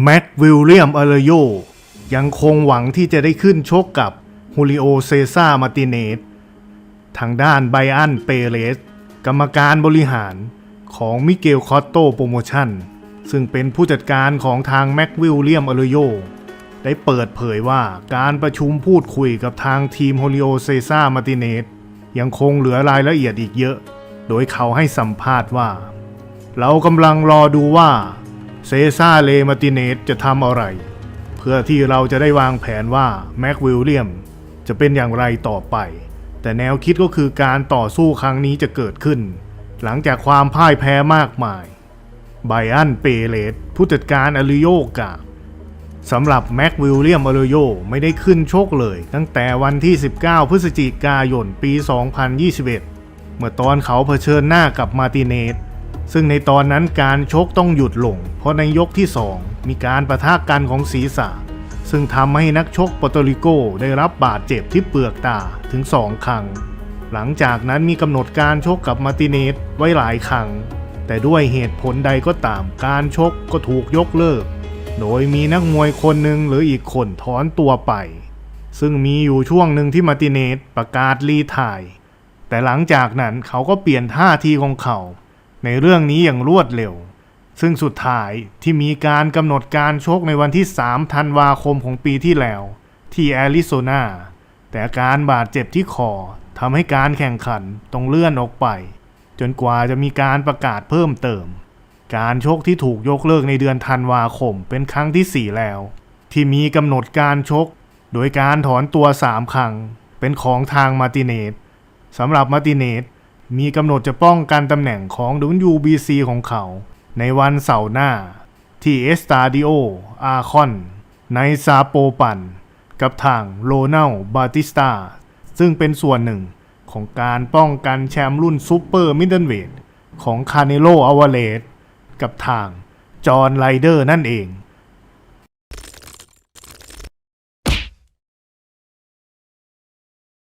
แม็กวิลเลียมอเลโยยังคงหวังที่จะได้ขึ้นชกกับฮูลิโอเซซ่ามาร์ติเนสทางด้านไบอันเปเรส กรรมการบริหารของมิเกลคอตโตโปรโมชั่น ซึ่งเป็นผู้จัดการของทางแม็กวิลเลียมอเลโยได้เปิดเผยว่าการประชุมพูดคุยกับทางทีมโฮลิโอเซซ่ามาร์ติเนสยังคงเหลือรายละเอียดอีกเยอะ โดยเขาให้สัมภาษณ์ว่า เรากำลังรอดูว่า เซซ่าเลมาติเนสจะทำอะไร เพื่อที่เราจะได้วางแผนว่าแม็กวิลเลียมจะเป็นอย่างไรต่อไป แต่แนวคิดก็คือการต่อสู้ครั้งนี้จะเกิดขึ้น หลังจากความพ่ายแพ้มากมายไบอันเปเรสผู้จัดการอลิโยกาสำหรับแม็กวิลเลียมอโลโยไม่ได้ขึ้นโชกเลย ตั้งแต่วันที่ 19 พฤศจิกายนปี 2021 เมื่อตอนเขาเผชิญหน้ากับมาร์ติเนส ซึ่งในตอนนั้นการชกต้องหยุดลง เพราะในยกที่ 2 มีการประทะกกันของศีรษะ ซึ่งทำให้นักชกปอร์โตริโกได้รับบาดเจ็บที่เปลือกตาถึง2ครั้ง หลังจากนั้นมีกำหนดการชกกับมาร์ติเนสไว้หลายครั้ง แต่ด้วยเหตุผลใดก็ตาม การชกก็ถูกยกเลิก โดยมีนักมวยคนหนึ่งหรืออีกคนถอนตัวไป ซึ่งมีอยู่ช่วงหนึ่งที่มาร์ติเนสประกาศรีไทาย แต่หลังจากนั้นเขาก็เปลี่ยนท่าทีของเขา ในเรื่องนี้อย่างรวดเร็ว ซึ่งสุดท้ายที่มีการกำหนดการชกในวันที่ 3 ธันวาคมของปีที่แล้ว ที่แอริโซนาแต่อาการบาดเจ็บที่คอทำให้การแข่งขันต้องเลื่อนออกไป จนกว่าจะมีการประกาศเพิ่มเติม การชกที่ถูกยกเลิกในเดือนธันวาคมเป็นครั้งที่ 4 แล้ว ที่มีกำหนดการชก โดยการถอนตัว 3 ครั้ง เป็นของทางมาร์ติเนสสำหรับมาร์ติเนส มีกำหนดจะป้องกันตำแหน่งของ WBC ของเขา ในวันเสาร์หน้า ที่เอสตาดิโออาคอน ในซาโปปัน กับทางโรนัลบาติสตา ซึ่งเป็นส่วนหนึ่งของการป้องกันแชมป์รุ่นซูเปอร์มิดเดิลเวทของคาเนโลอาวาเลสกับทางจอห์นไรเดอร์นั่นเอง